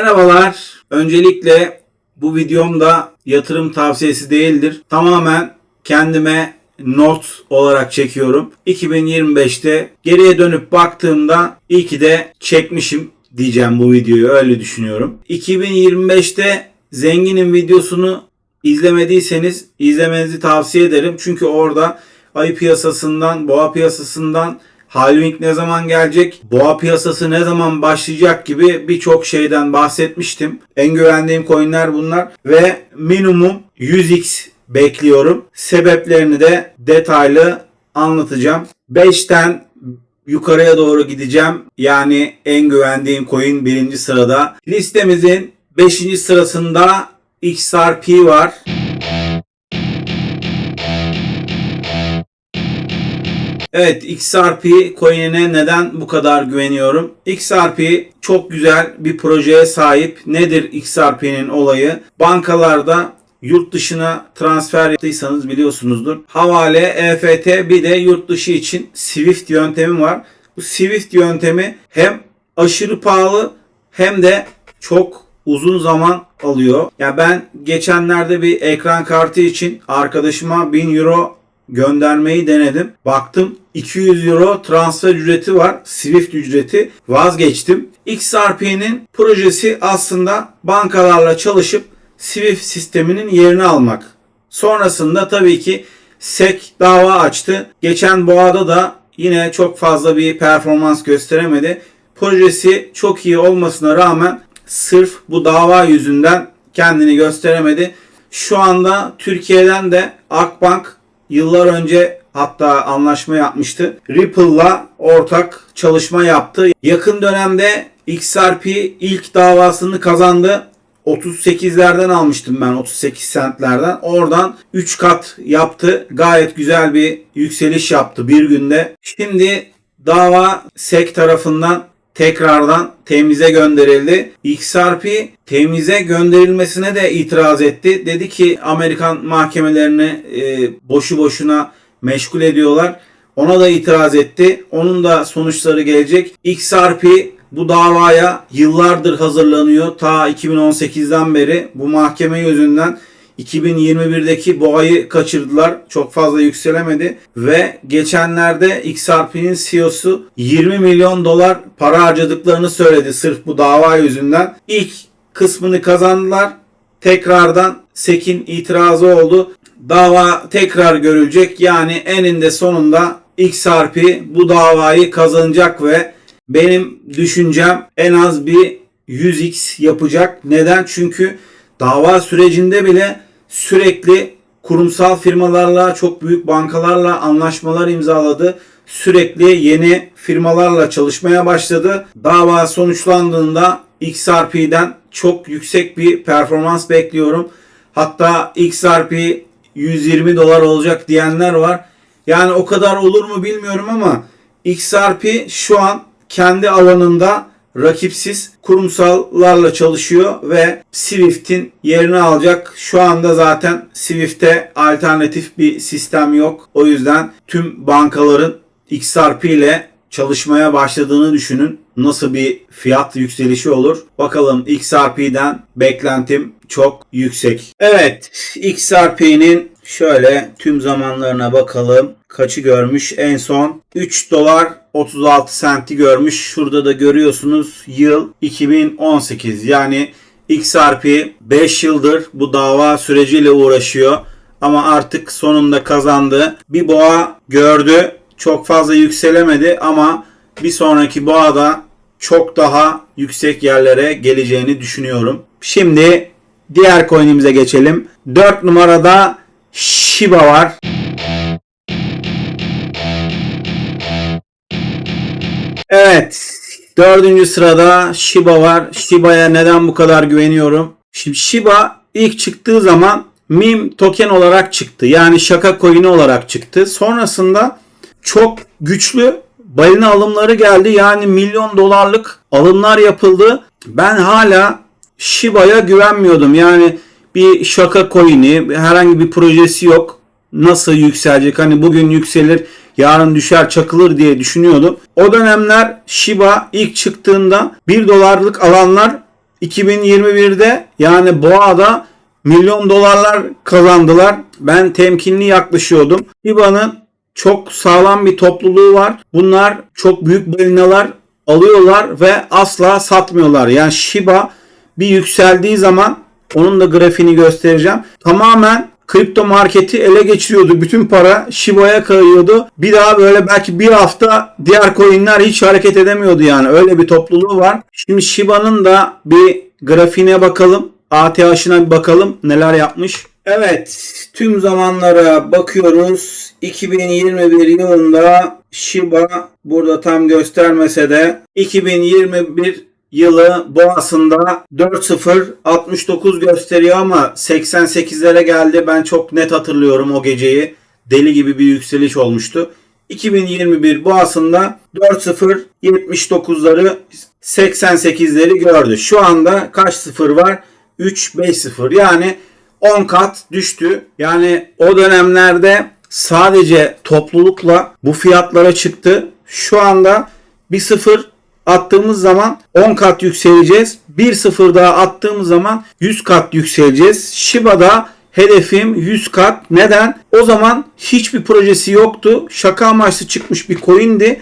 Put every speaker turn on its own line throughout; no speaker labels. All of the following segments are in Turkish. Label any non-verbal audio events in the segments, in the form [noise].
Merhabalar. Öncelikle bu videomda yatırım tavsiyesi değildir. Tamamen kendime not olarak çekiyorum. 2025'te geriye dönüp baktığımda iyi ki de çekmişim diyeceğim bu videoyu öyle düşünüyorum. 2025'te zenginin videosunu izlemediyseniz izlemenizi tavsiye ederim. Çünkü orada ayı piyasasından, boğa piyasasından, halving ne zaman gelecek, boğa piyasası ne zaman başlayacak gibi birçok şeyden bahsetmiştim. En güvendiğim coinler bunlar ve minimum 100x bekliyorum. Sebeplerini de detaylı anlatacağım. 5'ten yukarıya doğru gideceğim. Yani en güvendiğim coin birinci sırada. Listemizin 5. sırasında XRP var. Evet XRP coin'ine neden bu kadar güveniyorum? XRP çok güzel bir projeye sahip. Nedir XRP'nin olayı? Bankalarda yurt dışına transfer yaptıysanız biliyorsunuzdur. Havale, EFT bir de yurt dışı için Swift yöntemi var. Bu Swift yöntemi hem aşırı pahalı hem de çok uzun zaman alıyor. Ya ben geçenlerde bir ekran kartı için arkadaşıma 1000 euro göndermeyi denedim. Baktım 200 euro transfer ücreti var. Swift ücreti. Vazgeçtim. XRP'nin projesi aslında bankalarla çalışıp Swift sisteminin yerini almak. Sonrasında tabii ki SEC dava açtı. Geçen boğada da yine çok fazla bir performans gösteremedi. Projesi çok iyi olmasına rağmen sırf bu dava yüzünden kendini gösteremedi. Şu anda Türkiye'den de Akbank yıllar önce hatta anlaşma yapmıştı. Ripple'la ortak çalışma yaptı. Yakın dönemde XRP ilk davasını kazandı. 38'lerden almıştım ben 38 centlerden. Oradan 3 kat yaptı. Gayet güzel bir yükseliş yaptı bir günde. Şimdi dava SEC tarafından tekrardan temize gönderildi. XRP temize gönderilmesine de itiraz etti. Dedi ki Amerikan mahkemelerini e, boşu boşuna meşgul ediyorlar. Ona da itiraz etti. Onun da sonuçları gelecek. XRP bu davaya yıllardır hazırlanıyor. Ta 2018'den beri bu mahkeme yüzünden 2021'deki boğayı kaçırdılar. Çok fazla yükselemedi. Ve geçenlerde XRP'nin CEO'su 20 milyon dolar para harcadıklarını söyledi sırf bu dava yüzünden. İlk kısmını kazandılar. Tekrardan SEC'in itirazı oldu. Dava tekrar görülecek. Yani eninde sonunda XRP bu davayı kazanacak ve benim düşüncem en az bir 100x yapacak. Neden? Çünkü dava sürecinde bile sürekli kurumsal firmalarla, çok büyük bankalarla anlaşmalar imzaladı. Sürekli yeni firmalarla çalışmaya başladı. Dava sonuçlandığında XRP'den çok yüksek bir performans bekliyorum. Hatta XRP 120 dolar olacak diyenler var. Yani o kadar olur mu bilmiyorum ama XRP şu an kendi alanında rakipsiz kurumsallarla çalışıyor ve Swift'in yerini alacak. Şu anda zaten Swift'e alternatif bir sistem yok. O yüzden tüm bankaların XRP ile çalışmaya başladığını düşünün. Nasıl bir fiyat yükselişi olur? Bakalım XRP'den beklentim çok yüksek. Evet, XRP'nin şöyle tüm zamanlarına bakalım. Kaçı görmüş? En son 3 dolar 36 senti görmüş. Şurada da görüyorsunuz yıl 2018. Yani XRP 5 yıldır bu dava süreciyle uğraşıyor. Ama artık sonunda kazandı. Bir boğa gördü. Çok fazla yükselemedi ama bir sonraki boğada çok daha yüksek yerlere geleceğini düşünüyorum. Şimdi diğer coin'imize geçelim. 4 numarada Shiba var. Evet. Dördüncü sırada Shiba var. Shiba'ya neden bu kadar güveniyorum? Şimdi Shiba ilk çıktığı zaman meme token olarak çıktı. Yani şaka coin'i olarak çıktı. Sonrasında çok güçlü balina alımları geldi. Yani milyon dolarlık alımlar yapıldı. Ben hala Shiba'ya güvenmiyordum. Yani bir şaka coin'i, herhangi bir projesi yok. Nasıl yükselecek? Hani bugün yükselir, yarın düşer, çakılır diye düşünüyordum. O dönemler Shiba ilk çıktığında 1 dolarlık alanlar 2021'de yani Boğa'da milyon dolarlar kazandılar. Ben temkinli yaklaşıyordum. Shiba'nın çok sağlam bir topluluğu var. Bunlar çok büyük balinalar alıyorlar ve asla satmıyorlar. Yani Shiba bir yükseldiği zaman onun da grafiğini göstereceğim. Tamamen kripto marketi ele geçiriyordu. Bütün para Shiba'ya kayıyordu. Bir daha böyle belki bir hafta diğer coinler hiç hareket edemiyordu yani. Öyle bir topluluğu var. Şimdi Shiba'nın da bir grafiğine bakalım. ATH'ına bir bakalım neler yapmış. Evet tüm zamanlara bakıyoruz. 2021 yılında Shiba burada tam göstermese de 2021 yılı boğasında 4.069 gösteriyor ama 88'lere geldi. Ben çok net hatırlıyorum o geceyi. Deli gibi bir yükseliş olmuştu. 2021 boğasında 4.079'ları 88'leri gördü. Şu anda kaç sıfır var? 3 5 0. Yani 10 kat düştü. Yani o dönemlerde sadece toplulukla bu fiyatlara çıktı. Şu anda bir sıfır attığımız zaman 10 kat yükseleceğiz. Bir sıfır daha attığımız zaman 100 kat yükseleceğiz. Shiba'da hedefim 100 kat. Neden? O zaman hiçbir projesi yoktu. Şaka amaçlı çıkmış bir coin'di.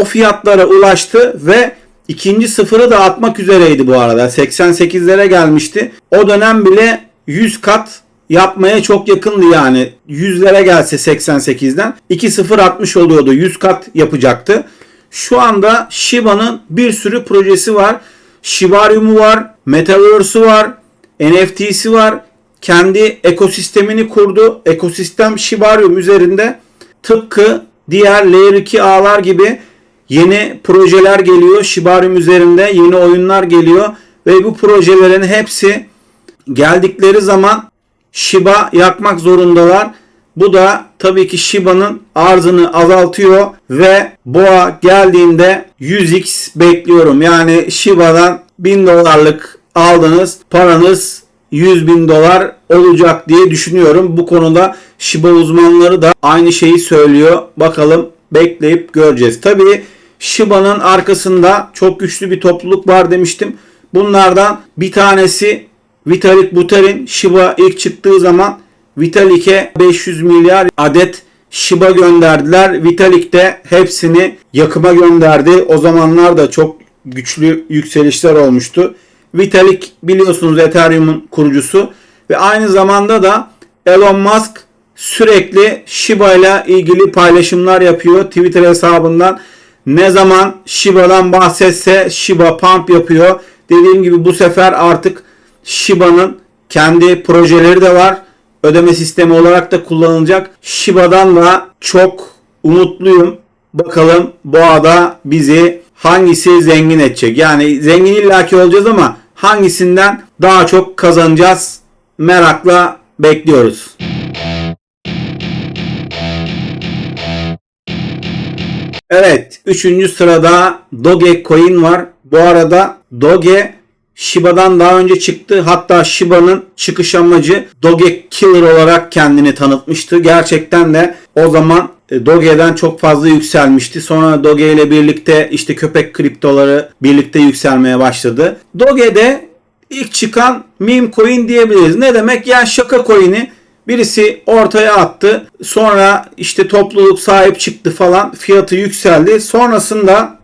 O fiyatlara ulaştı ve ikinci sıfırı da atmak üzereydi bu arada. 88'lere gelmişti. O dönem bile 100 kat yapmaya çok yakındı yani. 100'lere gelse 88'den 2-0 atmış oluyordu. 100 kat yapacaktı. Şu anda Shiba'nın bir sürü projesi var. Shibarium'u var, Metaverse'ü var, NFT'si var. Kendi ekosistemini kurdu. Ekosistem Shibarium üzerinde tıpkı diğer Layer 2 ağlar gibi yeni projeler geliyor. Shibarium üzerinde yeni oyunlar geliyor ve bu projelerin hepsi geldikleri zaman Shiba yakmak zorundalar. Bu da tabii ki Shiba'nın arzını azaltıyor ve boğa geldiğinde 100x bekliyorum. Yani Shiba'dan 1000 dolarlık aldınız paranız 100 bin dolar olacak diye düşünüyorum. Bu konuda Shiba uzmanları da aynı şeyi söylüyor. Bakalım bekleyip göreceğiz. Tabii Shiba'nın arkasında çok güçlü bir topluluk var demiştim. Bunlardan bir tanesi Vitalik Buterin. Shiba ilk çıktığı zaman Vitalik'e 500 milyar adet Shiba gönderdiler. Vitalik de hepsini yakıma gönderdi. O zamanlar da çok güçlü yükselişler olmuştu. Vitalik biliyorsunuz Ethereum'un kurucusu ve aynı zamanda da Elon Musk sürekli Shiba ile ilgili paylaşımlar yapıyor Twitter hesabından. Ne zaman Shiba'dan bahsetse Shiba pump yapıyor. Dediğim gibi bu sefer artık Shiba'nın kendi projeleri de var. Ödeme sistemi olarak da kullanılacak. Shiba'dan da çok umutluyum. Bakalım boğada bizi hangisi zengin edecek? Yani zengin illaki olacağız ama hangisinden daha çok kazanacağız? Merakla bekliyoruz. Evet, üçüncü sırada Dogecoin var. Bu arada Doge Shiba'dan daha önce çıktı. Hatta Shiba'nın çıkış amacı Doge Killer olarak kendini tanıtmıştı. Gerçekten de o zaman e, Doge'den çok fazla yükselmişti. Sonra Doge ile birlikte işte köpek kriptoları birlikte yükselmeye başladı. Doge'de ilk çıkan meme coin diyebiliriz. Ne demek? Yani şaka coin'i birisi ortaya attı. Sonra işte topluluk sahip çıktı falan. Fiyatı yükseldi. Sonrasında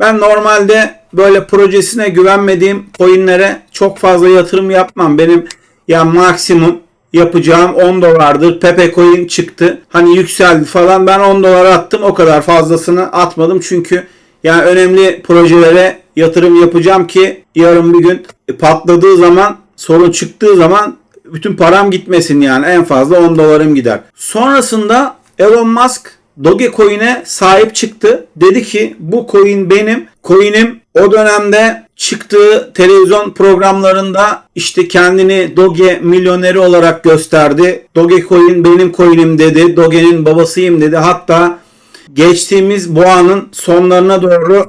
ben normalde böyle projesine güvenmediğim coinlere çok fazla yatırım yapmam. Benim ya maksimum yapacağım 10 dolardır. Pepe coin çıktı. Hani yükseldi falan. Ben 10 dolar attım. O kadar fazlasını atmadım. Çünkü yani önemli projelere yatırım yapacağım ki yarın bir gün patladığı zaman sorun çıktığı zaman bütün param gitmesin yani. En fazla 10 dolarım gider. Sonrasında Elon Musk Dogecoin'e sahip çıktı. Dedi ki bu coin benim. Coin'im o dönemde çıktığı televizyon programlarında işte kendini Doge milyoneri olarak gösterdi. Dogecoin benim coin'im dedi. Doge'nin babasıyım dedi. Hatta geçtiğimiz boğanın sonlarına doğru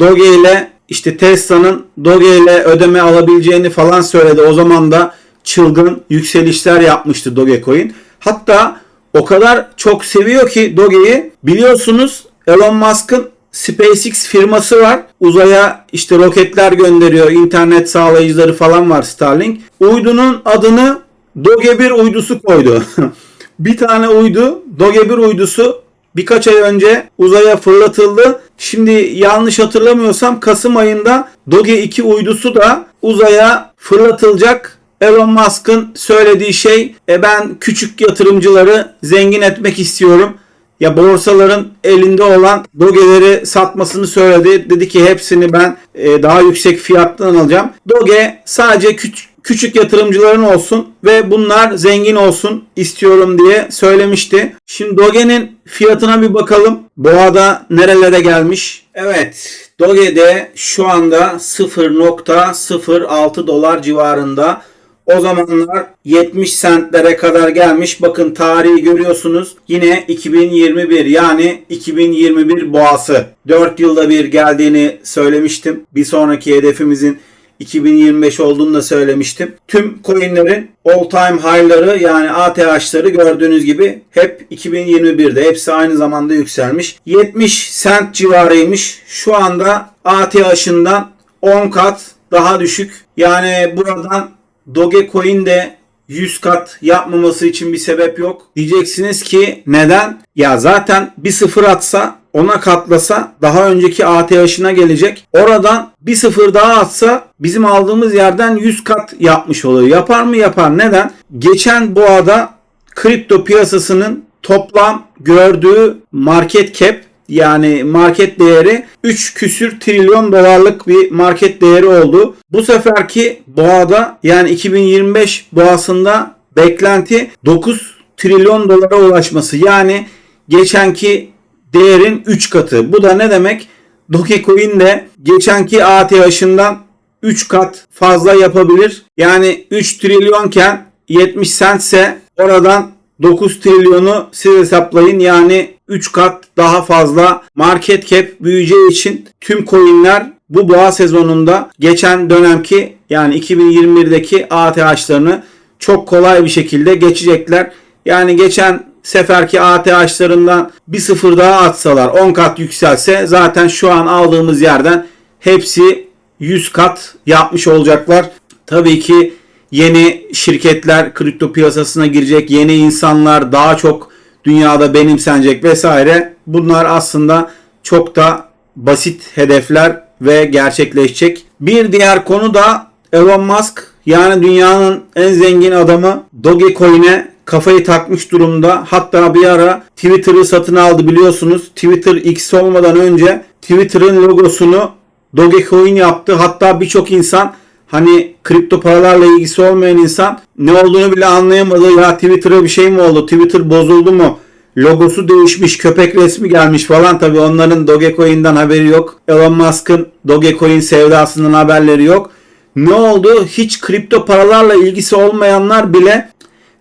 Doge ile işte Tesla'nın Doge ile ödeme alabileceğini falan söyledi. O zaman da çılgın yükselişler yapmıştı Dogecoin. Hatta o kadar çok seviyor ki Doge'yi biliyorsunuz Elon Musk'ın SpaceX firması var. Uzaya işte roketler gönderiyor. internet sağlayıcıları falan var Starlink. Uydunun adını Doge 1 uydusu koydu. [laughs] bir tane uydu Doge 1 uydusu birkaç ay önce uzaya fırlatıldı. Şimdi yanlış hatırlamıyorsam Kasım ayında Doge 2 uydusu da uzaya fırlatılacak. Elon Musk'ın söylediği şey e ben küçük yatırımcıları zengin etmek istiyorum. Ya borsaların elinde olan Doge'leri satmasını söyledi. Dedi ki hepsini ben e, daha yüksek fiyattan alacağım. Doge sadece küçük küçük yatırımcıların olsun ve bunlar zengin olsun istiyorum diye söylemişti. Şimdi Doge'nin fiyatına bir bakalım. Boğada nerelere gelmiş? Evet, Doge'de şu anda 0.06 dolar civarında. O zamanlar 70 sentlere kadar gelmiş. Bakın tarihi görüyorsunuz. Yine 2021 yani 2021 boğası. 4 yılda bir geldiğini söylemiştim. Bir sonraki hedefimizin 2025 olduğunu da söylemiştim. Tüm coinlerin all time high'ları yani ATH'ları gördüğünüz gibi hep 2021'de hepsi aynı zamanda yükselmiş. 70 sent civarıymış. Şu anda ATH'ından 10 kat daha düşük. Yani buradan Dogecoin de 100 kat yapmaması için bir sebep yok. Diyeceksiniz ki neden? Ya zaten bir sıfır atsa ona katlasa daha önceki ATH'ına gelecek. Oradan bir sıfır daha atsa bizim aldığımız yerden 100 kat yapmış oluyor. Yapar mı? Yapar. Neden? Geçen boğada kripto piyasasının toplam gördüğü market cap yani market değeri 3 küsür trilyon dolarlık bir market değeri oldu. Bu seferki boğada yani 2025 boğasında beklenti 9 trilyon dolara ulaşması. Yani geçenki değerin 3 katı. Bu da ne demek? Dogecoin de geçenki ATH'ından 3 kat fazla yapabilir. Yani 3 trilyonken 70 centse oradan 9 trilyonu siz hesaplayın. Yani 3 kat daha fazla market cap büyüyeceği için tüm coinler bu boğa sezonunda geçen dönemki yani 2021'deki ATH'larını çok kolay bir şekilde geçecekler. Yani geçen seferki ATH'larından bir sıfır daha atsalar 10 kat yükselse zaten şu an aldığımız yerden hepsi 100 kat yapmış olacaklar. Tabii ki yeni şirketler kripto piyasasına girecek, yeni insanlar daha çok dünyada benimsenecek vesaire. Bunlar aslında çok da basit hedefler ve gerçekleşecek. Bir diğer konu da Elon Musk yani dünyanın en zengin adamı Dogecoin'e kafayı takmış durumda. Hatta bir ara Twitter'ı satın aldı biliyorsunuz. Twitter X olmadan önce Twitter'ın logosunu Dogecoin yaptı. Hatta birçok insan hani kripto paralarla ilgisi olmayan insan ne olduğunu bile anlayamadı. Ya Twitter'a bir şey mi oldu? Twitter bozuldu mu? Logosu değişmiş, köpek resmi gelmiş falan. Tabi onların Dogecoin'den haberi yok. Elon Musk'ın Dogecoin sevdasından haberleri yok. Ne oldu? Hiç kripto paralarla ilgisi olmayanlar bile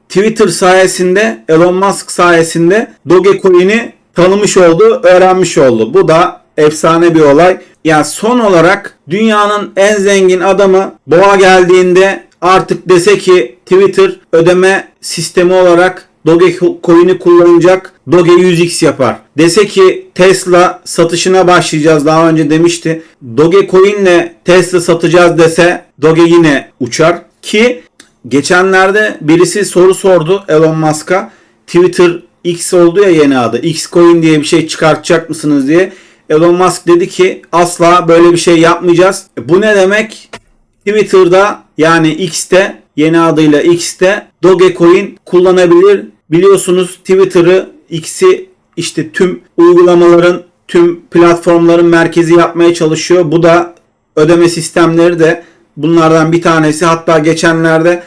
Twitter sayesinde, Elon Musk sayesinde Dogecoin'i tanımış oldu, öğrenmiş oldu. Bu da efsane bir olay. Yani son olarak dünyanın en zengin adamı boğa geldiğinde artık dese ki Twitter ödeme sistemi olarak Dogecoin'i kullanacak Doge 100x yapar. Dese ki Tesla satışına başlayacağız daha önce demişti. Dogecoin ile Tesla satacağız dese Doge yine uçar. Ki geçenlerde birisi soru sordu Elon Musk'a. Twitter X oldu ya yeni adı. Xcoin diye bir şey çıkartacak mısınız diye. Elon Musk dedi ki asla böyle bir şey yapmayacağız. E, bu ne demek? Twitter'da yani X'te yeni adıyla X'te Dogecoin kullanabilir. Biliyorsunuz Twitter'ı X'i işte tüm uygulamaların tüm platformların merkezi yapmaya çalışıyor. Bu da ödeme sistemleri de bunlardan bir tanesi. Hatta geçenlerde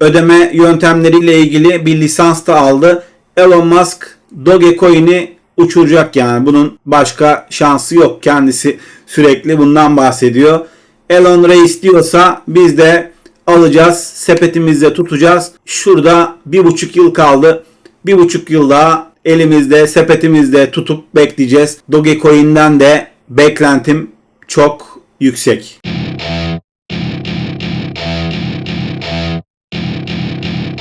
ödeme yöntemleriyle ilgili bir lisans da aldı. Elon Musk Dogecoin'i uçuracak yani. Bunun başka şansı yok. Kendisi sürekli bundan bahsediyor. Elon Reis diyorsa biz de alacağız. Sepetimizde tutacağız. Şurada bir buçuk yıl kaldı. Bir buçuk yıl daha elimizde sepetimizde tutup bekleyeceğiz. Dogecoin'den de beklentim çok yüksek.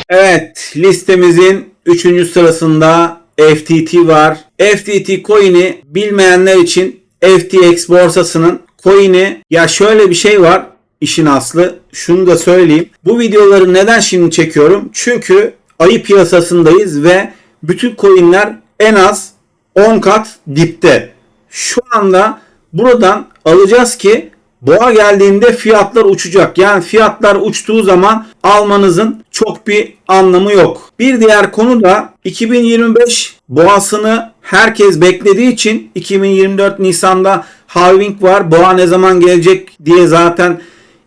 Evet listemizin 3. sırasında FTT var. FTT coin'i bilmeyenler için FTX borsasının coin'i ya şöyle bir şey var işin aslı. Şunu da söyleyeyim. Bu videoları neden şimdi çekiyorum? Çünkü ayı piyasasındayız ve bütün coin'ler en az 10 kat dipte. Şu anda buradan alacağız ki boğa geldiğinde fiyatlar uçacak. Yani fiyatlar uçtuğu zaman almanızın çok bir anlamı yok. Bir diğer konu da 2025 boğasını herkes beklediği için 2024 Nisan'da halving var. Boğa ne zaman gelecek diye zaten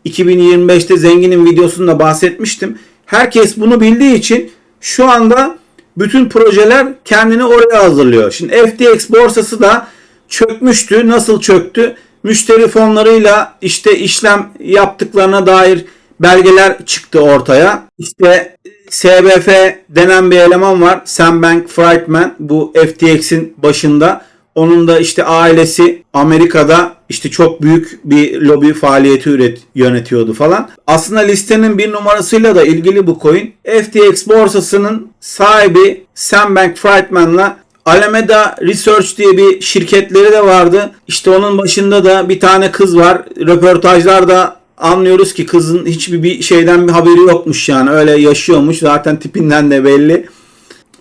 2025'te zenginin videosunda bahsetmiştim. Herkes bunu bildiği için şu anda bütün projeler kendini oraya hazırlıyor. Şimdi FTX borsası da çökmüştü. Nasıl çöktü? Müşteri fonlarıyla işte işlem yaptıklarına dair belgeler çıktı ortaya. İşte SBF denen bir eleman var. Sam Bank Friedman bu FTX'in başında. Onun da işte ailesi Amerika'da işte çok büyük bir lobi faaliyeti üret, yönetiyordu falan. Aslında listenin bir numarasıyla da ilgili bu coin. FTX borsasının sahibi Sam Bank Friedman'la Alameda Research diye bir şirketleri de vardı. İşte onun başında da bir tane kız var. Röportajlarda anlıyoruz ki kızın hiçbir bir şeyden bir haberi yokmuş yani. Öyle yaşıyormuş. Zaten tipinden de belli.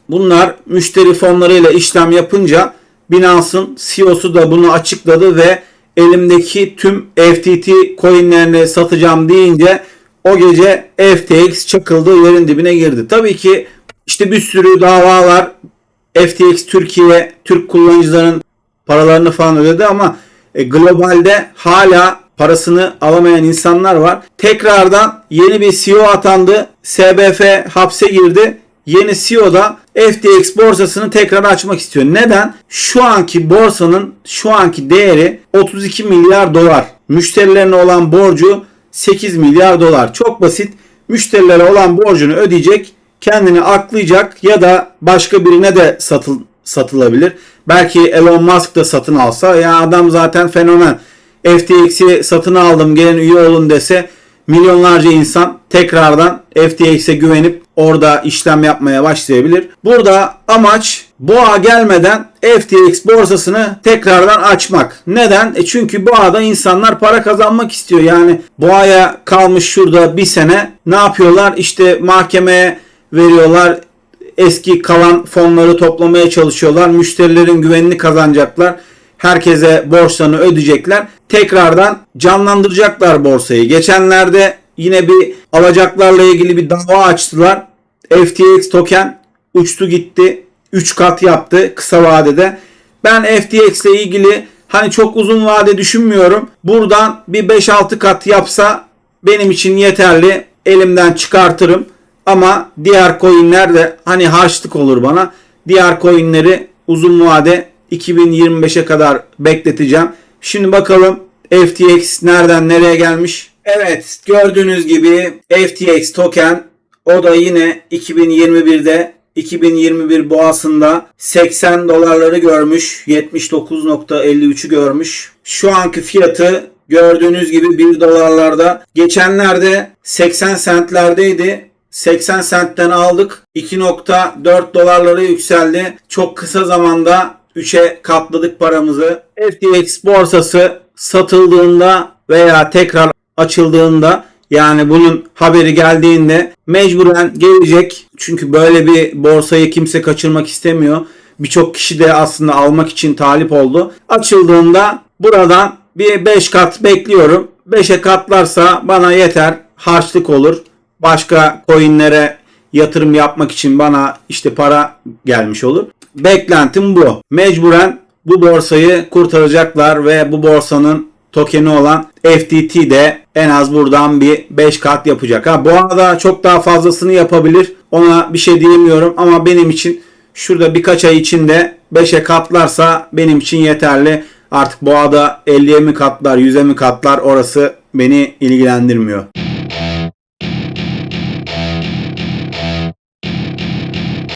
Bunlar müşteri fonlarıyla işlem yapınca Binance'ın CEO'su da bunu açıkladı ve elimdeki tüm FTT coinlerini satacağım deyince o gece FTX çakıldı yerin dibine girdi. Tabii ki işte bir sürü davalar FTX Türkiye Türk kullanıcıların paralarını falan ödedi ama e, globalde hala parasını alamayan insanlar var. Tekrardan yeni bir CEO atandı. SBF hapse girdi. Yeni CEO da FTX borsasını tekrar açmak istiyor. Neden? Şu anki borsanın şu anki değeri 32 milyar dolar. Müşterilerine olan borcu 8 milyar dolar. Çok basit. Müşterilere olan borcunu ödeyecek, kendini aklayacak ya da başka birine de satıl, satılabilir. Belki Elon Musk da satın alsa ya adam zaten fenomen. FTX'i satın aldım gelin üye olun dese milyonlarca insan tekrardan FTX'e güvenip orada işlem yapmaya başlayabilir. Burada amaç boğa gelmeden FTX borsasını tekrardan açmak. Neden? E çünkü boğada insanlar para kazanmak istiyor. Yani boğaya kalmış şurada bir sene ne yapıyorlar? İşte mahkemeye veriyorlar. Eski kalan fonları toplamaya çalışıyorlar. Müşterilerin güvenini kazanacaklar herkese borçlarını ödeyecekler. Tekrardan canlandıracaklar borsayı. Geçenlerde yine bir alacaklarla ilgili bir dava açtılar. FTX token uçtu gitti. 3 kat yaptı kısa vadede. Ben FTX ile ilgili hani çok uzun vade düşünmüyorum. Buradan bir 5-6 kat yapsa benim için yeterli. Elimden çıkartırım. Ama diğer coinler de hani harçlık olur bana. Diğer coinleri uzun vade 2025'e kadar bekleteceğim. Şimdi bakalım FTX nereden nereye gelmiş? Evet gördüğünüz gibi FTX token o da yine 2021'de 2021 boğasında 80 dolarları görmüş. 79.53'ü görmüş. Şu anki fiyatı gördüğünüz gibi 1 dolarlarda. Geçenlerde 80 centlerdeydi. 80 centten aldık. 2.4 dolarlara yükseldi. Çok kısa zamanda 3'e katladık paramızı. FTX borsası satıldığında veya tekrar açıldığında yani bunun haberi geldiğinde mecburen gelecek. Çünkü böyle bir borsayı kimse kaçırmak istemiyor. Birçok kişi de aslında almak için talip oldu. Açıldığında buradan bir 5 kat bekliyorum. 5'e katlarsa bana yeter. Harçlık olur. Başka coinlere yatırım yapmak için bana işte para gelmiş olur. Beklentim bu. Mecburen bu borsayı kurtaracaklar ve bu borsanın tokeni olan FTT de en az buradan bir 5 kat yapacak. Ha bu arada çok daha fazlasını yapabilir. Ona bir şey diyemiyorum ama benim için şurada birkaç ay içinde 5'e katlarsa benim için yeterli. Artık boğada 50'ye mi katlar, 100'e mi katlar orası beni ilgilendirmiyor.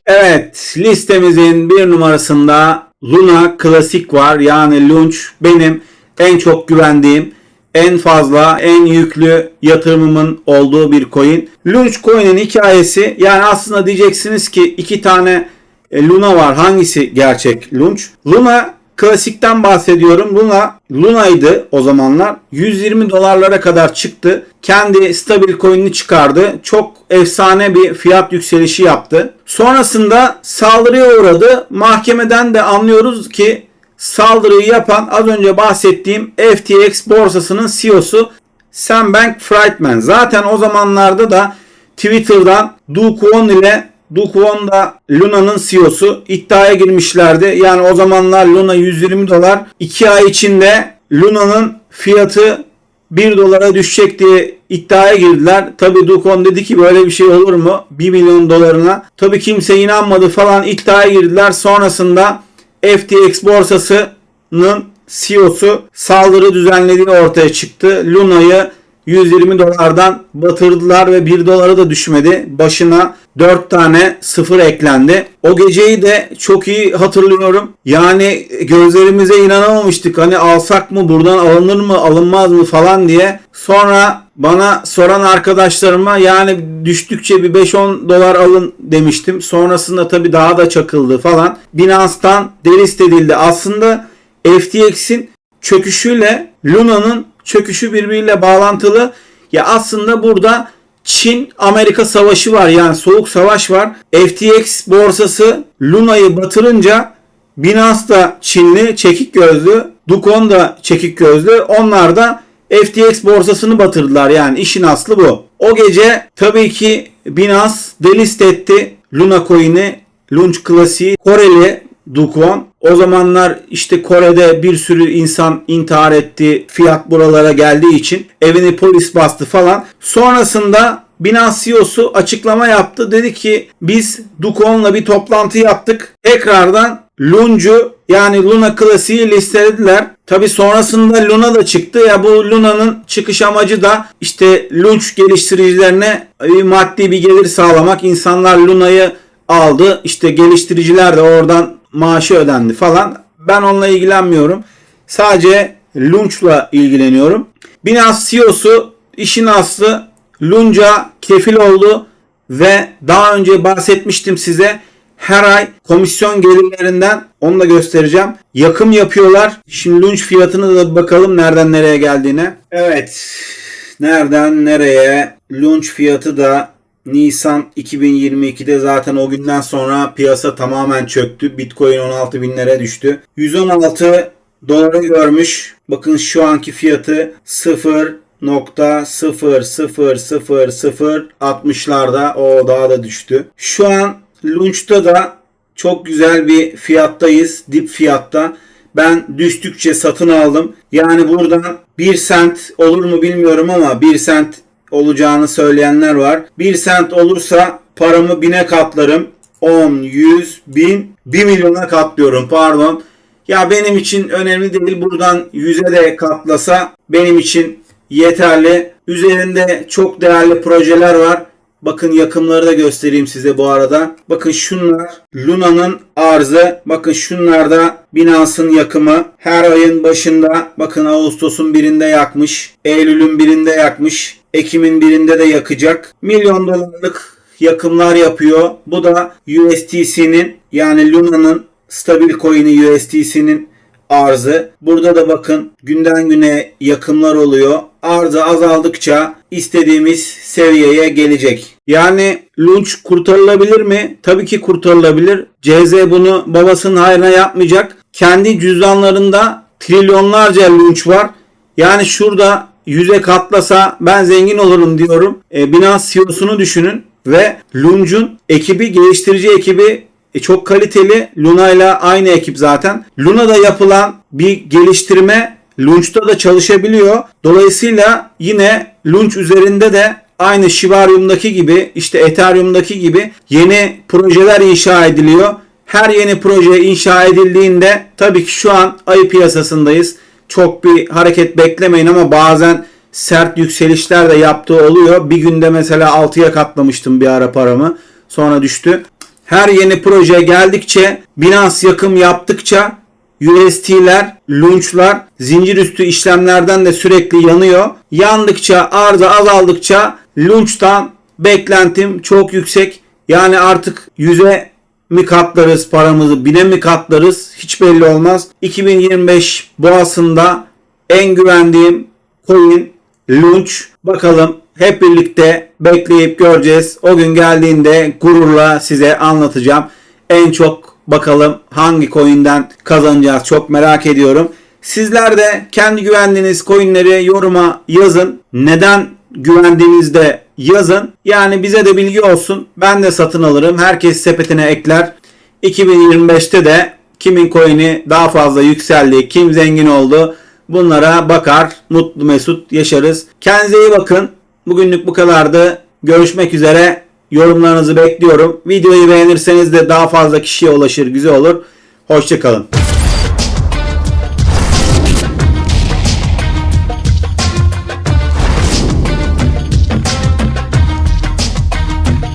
Evet listemizin bir numarasında Luna Klasik var. Yani Launch benim en çok güvendiğim en fazla en yüklü yatırımımın olduğu bir coin. Launch coin'in hikayesi yani aslında diyeceksiniz ki iki tane e, Luna var. Hangisi gerçek Launch? Luna Klasik'ten bahsediyorum. Luna Luna'ydı o zamanlar. 120 dolarlara kadar çıktı. Kendi stabil coin'ini çıkardı. Çok efsane bir fiyat yükselişi yaptı. Sonrasında saldırıya uğradı. Mahkemeden de anlıyoruz ki saldırıyı yapan az önce bahsettiğim FTX borsasının CEO'su Sam Bankman-Friedman. Zaten o zamanlarda da Twitter'dan Do Kwon ile Do Kwon da Luna'nın CEO'su iddiaya girmişlerdi. Yani o zamanlar Luna 120 dolar. 2 ay içinde Luna'nın fiyatı 1 dolara düşecek diye iddiaya girdiler. Tabi Dukon dedi ki böyle bir şey olur mu? 1 milyon dolarına. Tabi kimse inanmadı falan iddiaya girdiler. Sonrasında FTX borsasının CEO'su saldırı düzenlediği ortaya çıktı. Luna'yı 120 dolardan batırdılar ve 1 dolara da düşmedi. Başına 4 tane sıfır eklendi. O geceyi de çok iyi hatırlıyorum. Yani gözlerimize inanamamıştık. Hani alsak mı buradan alınır mı alınmaz mı falan diye. Sonra bana soran arkadaşlarıma yani düştükçe bir 5-10 dolar alın demiştim. Sonrasında tabii daha da çakıldı falan. Binance'tan delist edildi. Aslında FTX'in çöküşüyle Luna'nın çöküşü birbiriyle bağlantılı. Ya aslında burada Çin Amerika savaşı var yani soğuk savaş var. FTX borsası Luna'yı batırınca Binance da Çinli çekik gözlü, Dukon da çekik gözlü. Onlar da FTX borsasını batırdılar yani işin aslı bu. O gece tabii ki Binance delist etti Luna coin'i Lunch klasiği Koreli Dukon. O zamanlar işte Kore'de bir sürü insan intihar etti. Fiyat buralara geldiği için evini polis bastı falan. Sonrasında Binance CEO'su açıklama yaptı. Dedi ki biz Dukon'la bir toplantı yaptık. Tekrardan Luncu yani Luna klasiği listelediler. Tabi sonrasında Luna da çıktı. Ya bu Luna'nın çıkış amacı da işte Lunch geliştiricilerine bir maddi bir gelir sağlamak. İnsanlar Luna'yı aldı. İşte geliştiriciler de oradan maaşı ödendi falan. Ben onunla ilgilenmiyorum. Sadece Lunch'la ilgileniyorum. Binance CEO'su işin aslı Lunch'a kefil oldu ve daha önce bahsetmiştim size her ay komisyon gelirlerinden onu da göstereceğim. Yakım yapıyorlar. Şimdi lunch fiyatını da bakalım nereden nereye geldiğine. Evet. Nereden nereye? Lunch fiyatı da Nisan 2022'de zaten o günden sonra piyasa tamamen çöktü. Bitcoin 16 binlere düştü. 116 doları görmüş. Bakın şu anki fiyatı 0 nokta 0.00060'larda o daha da düştü. Şu an Lunch'ta da çok güzel bir fiyattayız. Dip fiyatta. Ben düştükçe satın aldım. Yani buradan 1 sent olur mu bilmiyorum ama 1 sent olacağını söyleyenler var. 1 sent olursa paramı bine katlarım. 10, 100, 1000, 1 milyona katlıyorum pardon. Ya benim için önemli değil. Buradan 100'e de katlasa benim için yeterli. Üzerinde çok değerli projeler var. Bakın yakımları da göstereyim size bu arada. Bakın şunlar Luna'nın arzı. Bakın şunlar da Binance'ın yakımı. Her ayın başında bakın Ağustos'un birinde yakmış. Eylül'ün birinde yakmış. Ekim'in birinde de yakacak. Milyon dolarlık yakımlar yapıyor. Bu da USTC'nin yani Luna'nın stabil coin'i USDC'nin arzı. Burada da bakın günden güne yakımlar oluyor. Arzı azaldıkça istediğimiz seviyeye gelecek. Yani Lunch kurtarılabilir mi? Tabii ki kurtarılabilir. CZ bunu babasının hayrına yapmayacak. Kendi cüzdanlarında trilyonlarca Lunch var. Yani şurada yüze katlasa ben zengin olurum diyorum. E, Binance CEO'sunu düşünün ve Lunch'un ekibi, geliştirici ekibi e, çok kaliteli. Luna ile aynı ekip zaten. Luna'da yapılan bir geliştirme Launch'ta da çalışabiliyor. Dolayısıyla yine Launch üzerinde de aynı Shibarium'daki gibi işte Ethereum'daki gibi yeni projeler inşa ediliyor. Her yeni proje inşa edildiğinde tabii ki şu an ayı piyasasındayız. Çok bir hareket beklemeyin ama bazen sert yükselişler de yaptığı oluyor. Bir günde mesela 6'ya katlamıştım bir ara paramı. Sonra düştü. Her yeni proje geldikçe Binance yakım yaptıkça UST'ler, launch'lar zincir üstü işlemlerden de sürekli yanıyor. Yandıkça, arıza azaldıkça launch'tan beklentim çok yüksek. Yani artık yüze mi katlarız paramızı, bine mi katlarız hiç belli olmaz. 2025 boğasında en güvendiğim coin Launch. Bakalım hep birlikte bekleyip göreceğiz. O gün geldiğinde gururla size anlatacağım. En çok bakalım hangi coin'den kazanacağız çok merak ediyorum. Sizler de kendi güvendiğiniz coin'leri yoruma yazın. Neden güvendiğinizde yazın. Yani bize de bilgi olsun. Ben de satın alırım. Herkes sepetine ekler. 2025'te de kimin coin'i daha fazla yükseldi, kim zengin oldu bunlara bakar. Mutlu mesut yaşarız. Kendinize iyi bakın. Bugünlük bu kadardı. Görüşmek üzere. Yorumlarınızı bekliyorum. Videoyu beğenirseniz de daha fazla kişiye ulaşır. Güzel olur. Hoşçakalın.